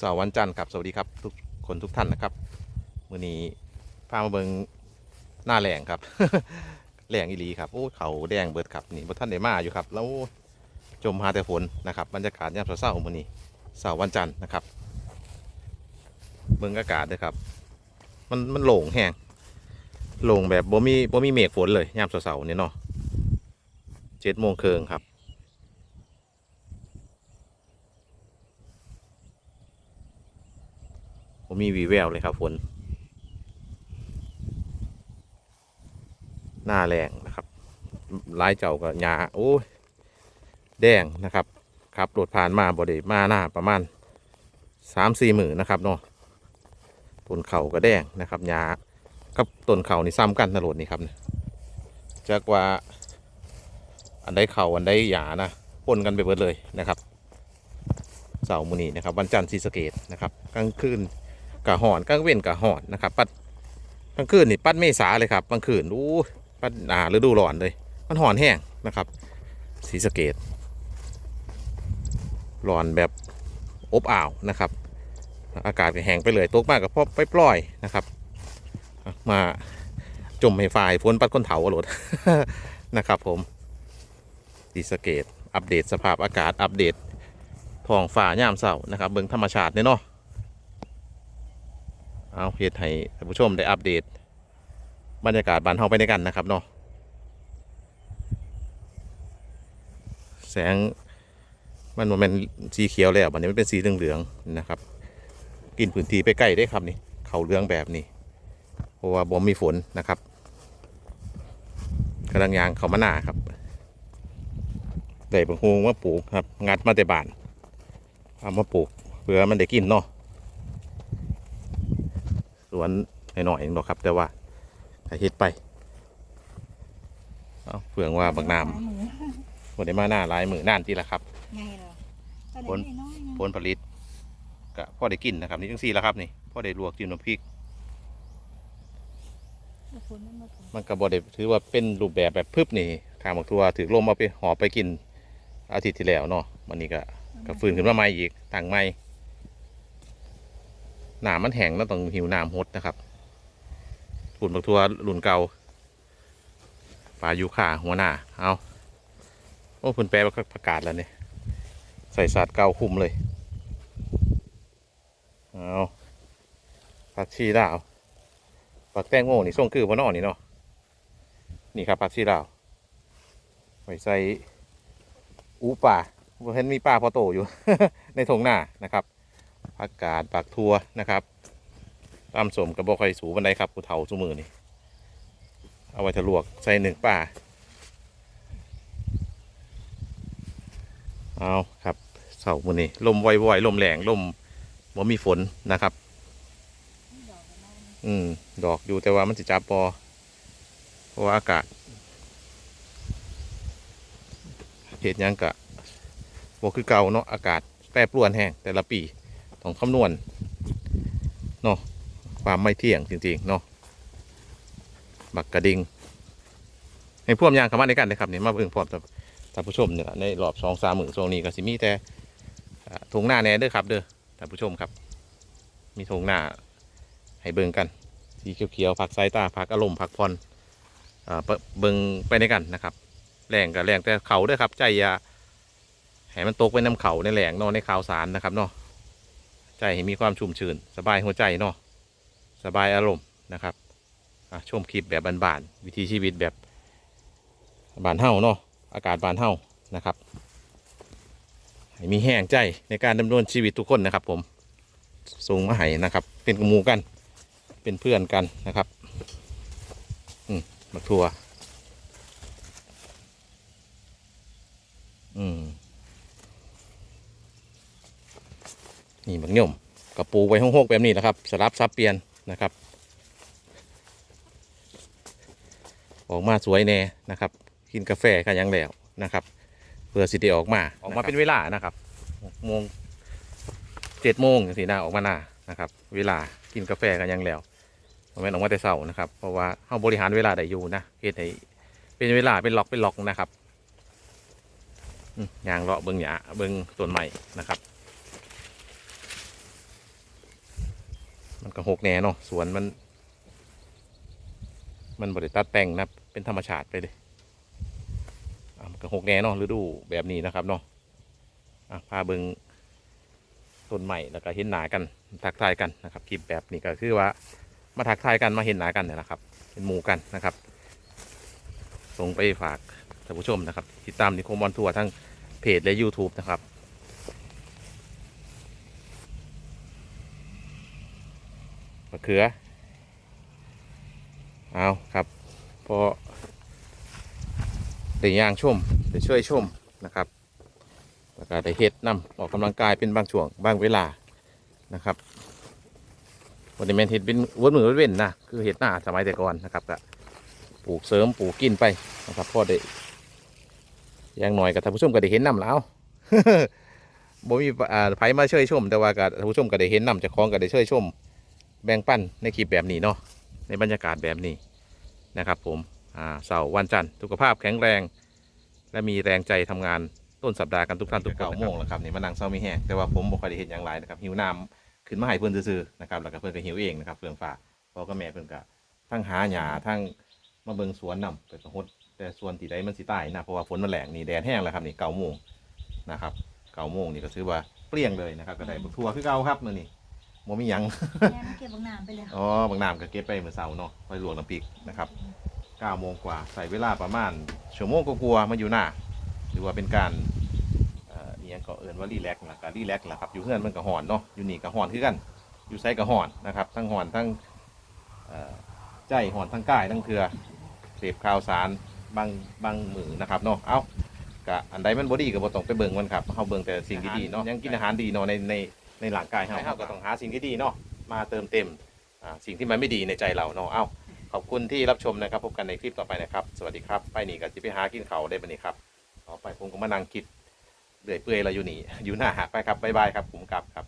สวัสดีวันจันทร์ครับ สวัสดีครับทุกคนทุกท่านนะครับมื้อนี้พามาเบิงหน้าแหลงครับแหลงอีหลีครับโอ้เขาแดงเบิดครับนี่บท่านได้มาอยู่ครับ แล้วจมหาแต่ฝนนะครับบรรยากาศยามเช้าๆมื้อนี้เสาร์วันจันทร์นะครับเบิงอากาศด้วยครับ มันมันโล่งแห้งโล่งแบบบ่มีบ่มีเมฆฝนเลยยามเช้าๆนี่เนาะเจ็ดโมงเครึ่งครับ ผมมีวีแววเลยครับฝน หน้าแรงนะครับร้ายเจ้าก็หยาโอ้ยแดงนะครับขับรถผ่านมาบไดีมาหน้าประมาณสามสี่หมื่นนะครับเนาะต้นเข่าก็แดงนะครับหยากับต้นเข่านี่ซ้ำกันนะรถนี่ครับจากว่าอันใดเข่าอันใดหยานะปนกันไปเบิดเลยนะครับเสาร์มุนีนะครับ วันจันทร์ศรีสะเกดนะครับกลางคืน กะหอนกลางเว้นกะหอนนะครับปัดกลางคืนนี่ปัดเมษาเลยครับกลางคืนอู้ปัดหนาฤดูร้อนเลย มันหอนแห้งนะครับสีสเกตร้อนแบบอบอ้าวนะครับ อากาศแห้งไปเลยตกมากกับพ่อไปปล่อยนะครับ มาจมให้ฝ่ายฝนปัดก้นเถาหลดนะครับ ผมสีสเกตอัปเดตสภาพอากาศอัปเดตท้องฟ้ายามเสาร์นะครับ เบิ่งธรรมชาติเนาะ เอาเฮ็ดให้ท่านผู้ชมได้อัปเดต บรรยากาศบ้านเฮาไปด้วยกันนะครับเนาะแสงมันบ่แมันสีเขียวแล้วบัดนี้มันเป็นสีเหลืองๆนะครับ กินพื้นที่ไปใกล้ได้ครับนี่เขาเหลืองแบบนี้เพราะว่าบ่มีฝนนะครับกำลังยางเขามาหน้าครับได้บางฮูมาปลูกครับ งัดมาแต่บ้านเอามาปลูกเพื่อมันได้กินเนาะ สวนหน่อยๆเองหรอกครับ แต่ว่าถ้าเฮ็ดไปเอาเฟืองว่าบางน้ำวันนี้มาหน้าหลายมือน่านทีละครับไงเหรอผลน้อยๆผลผลิตก็พ่อได้กินนะครับ นี่จังสี่แล้วครับนี่พ่อได้ลวกจิ้มน้ำพริกนะผลมันมาผลมันก็บ่ได้ถือว่าเป็นรูปแบบแบบพึบนี่ทางบักทัวถือลมเอาไปห่อไปกินอาทิตย์ที่แล้วเนาะวันนี้ก็ก็ฟื้นขึ้นมาใหม่อีกตั้งใหม่ หนามมันแห้งแล้วต้องหิวน้ำหดนะครับรุ่นบักทัวรุ่นเก่าปลายูค่าหัวหน้าเอาโอ้เพิ่นแปลประกาศแล้วเนี่ยใส่ศาสตร์เก่าคุมเลยเอาผักชีลาวผักแตงโมนี่ส่งคือบ่นอนี่เนาะนี่ครับผักชีลาวไว้ใส่อูป่าบ่เห็นมีป่าพอโตอยู่ ในทงหน้านะครับ ผักกาดผักทัวนะครับตามสมกับบ่คอยสูบันไดครับผู้เฒ่าสมือนี่เอาไว้ทะลวกใส่หนึ่งป่าเอาครับเสาร์มือนี้ลมว่อยๆลมแรงลมบ่มีฝนนะครับ อืม ดอกอยู่แต่ว่ามันสิจับปอเพราะว่าอากาศเหตุยังกะบคือเก่าเนาะอากาศแปรปรวนแห้งแต่ละปี ต้องคำนวณเนาะความไม่เที่ยงจริงๆเนาะบักกระดิงให้พ่วมยางเข้ามาในกันเลยครับเนี่ยมาเบิ่งพร้อมกับท่านผู้ชมเนี่ยในรอบสองสามหมื่นช่วงนี้ก็สิมีแต่ทงหน้าแน่เด้อครับ เด้อท่านผู้ชมครับ มีทงหน้าให้เบิ่งกัน สีเขียวๆผักสายตาผักอารมณ์ผักพรอ่าเบิ่งไปในกันนะครับแรงกับแรงแต่เขาเด้วยครับ ใจยาให้มันตกไปน้ำเขาในแหลงนอนในข่าวสารนะครับเนาะ ใจให้มีความชุ่มชื่นสบายหัวใจเนาะสบายอารมณ์นะครับอะชมคลิปแบบบานๆวิถีชีวิตแบบบานเฮาเนาะอากาศบานเฮานะครับให้มีแห้งใจในการดำเนินชีวิตทุกคนนะครับ ผมส่งมาให้นะครับ เป็นกมูกัน เป็นเพื่อนกันนะครับ อืมบักทัวอืม นี่บักย่อมกับปูไว้ห้องๆแบบนี้นะครับสลับซับเปลี่ยนนะครับ ออกมาสวยแน่นะครับ กินกาแฟกันยังแล้วนะครับ เพื่อสิได้ออกมาออกมาเป็นเวลานะครับหกโมงเจ็ดโมงสีหน้าออกมาหน้านะครับ เวลากินกาแฟกันยังแล้วผมเป็นออกมาแต่เสาร์นะครับ เพราะว่าเขาบริหารเวลาได้อยู่นะเหตุให้เป็นเวลาเป็นล็อกเป็นล็อกนะครับอืมยางเลาะเบิ้งหยาเบิ้งต้นใหม่นะครับ มันก็หกแหน่เนาะสวนมัน มันบริตัดแต่งนะเป็นธรรมชาติไปเลยอะมันก็หกแหน่เนาะฤดูแบบนี้นะครับเนาะอะพาเบิงต้นใหม่แล้วก็เห็นหนากันทักทายกันนะครับคลิปแบบนี้ก็คือว่ามาทักทายกันมาเห็นหนากันเนี่ยนะครับ เป็นหมู่กันนะครับ ส่งไปฝากท่านผู้ชมนะครับ ติดตามนิคมบอลทัวร์ทั้งเพจและ YouTube นะครับมะ เขือ เอาครับพอได้ย่างชุ่มได้ช่วยชุ่มนะครับแล้วก็ได้เฮ็ดนํออกกำลังกายเป็นบางช่วงบางเวลานะครับวันนี้แมนเฮ็ดเป็นเวนมือเวนเว้นนะคือเฮ็ดหน้าสมัยแต่ก่อนนะครับก็ปลูกเสริมปลูกกินไปนะครับพ่อได้อย่างหน่อยกับท่านผู้ชมก็ได้เห็นนํแล้วบ่มีอ่าไผมาช่วยชม แต่ว่ากับท่านผู้ชมก็ได้เห็นนํเจะคล้องก็ได้ช่วยชม แบ่งปันในคลิปแบบนี้เนาะในบรรยากาศแบบนี้นะครับ ผมอ่าเสาร์วันจันทร์สุขภาพแข็งแรง และมีแรงใจทำงานต้นสัปดาห์กันทุกท่านทุกคนเก้าโมงแล้วครับนี่มานั่งเศร้ามีแห้งแต่ว่าผมบ่ค่อยได้เห็นอย่างไรนะครับหิวน้ำขึ้นมาให้เพื่อนซื้อๆนะครับแล้วก็เพื่อนก็หิวเองนะครับเพื่อนฝาพ่อกับแม่เพื่อนก็ทั้งหาหญ้าทั้งมาเบิ่งสวนนำไปประหดแต่สวนที่ใดมันสิตายนะเพราะว่าฝนมันแรงนี่แดดแห้งแล้วครับนี่เก้าโมงนะครับเก้าโมงนี่ก็ถือว่าเปรี้ยงเลยนะครับก็ได้บักทั่วคือเก่าครับนี้ บ่มีหยัง แม่มาเก็บบางน้ำไปเลยอ๋อบางน้ำก็เก็บไปเมื่อเช้าเนาะไปลวกน้ำพริกนะครับ9โมงกว่าใส่เวลาประมาณชั่วโมงก็กลัวาๆมาอยู่หน้าหรือว่าเป็นการเอ่อเอียงก็เอินว่ารีแลกซ์นะการรีแลกซ์แหละครับอยู่เฮือนมันก็หอนเนาะอยู่นี่ก็หอนคือกัน อยู่ไซก็หอนนะครับ ทั้งหอนทั้งเอ่อใจหอนทั้งกายทั้งเทือเสพข่าวสารบางบางมือนะครับเนาะเอากะอันใดมันบ่ดีก็บ่ต้องไปเบิ่งมันครับเฮาเบิ่งแต่สิ่งดีๆเนาะยังกินอาหารดีเนาะในใน ในร่างกายเฮาเฮาก็ต้องหาสิ่งที่ดีเนาะมาเติมเต็มอ่าสิ่งที่มันไม่ดีในใจเราเนาะเอ้าขอบคุณที่รับชมนะครับพบกันในคลิปต่อไปนะครับ สวัสดีครับ ไปนี่ก็จะไปหากินเขาวได้บันนี้ครับต่อไปผมก็มานั่งคิดเดือยเปื่อยเราอยู่นี่อยู่หน้าหาไปครับบ๊ายบายครับผมกลับครับ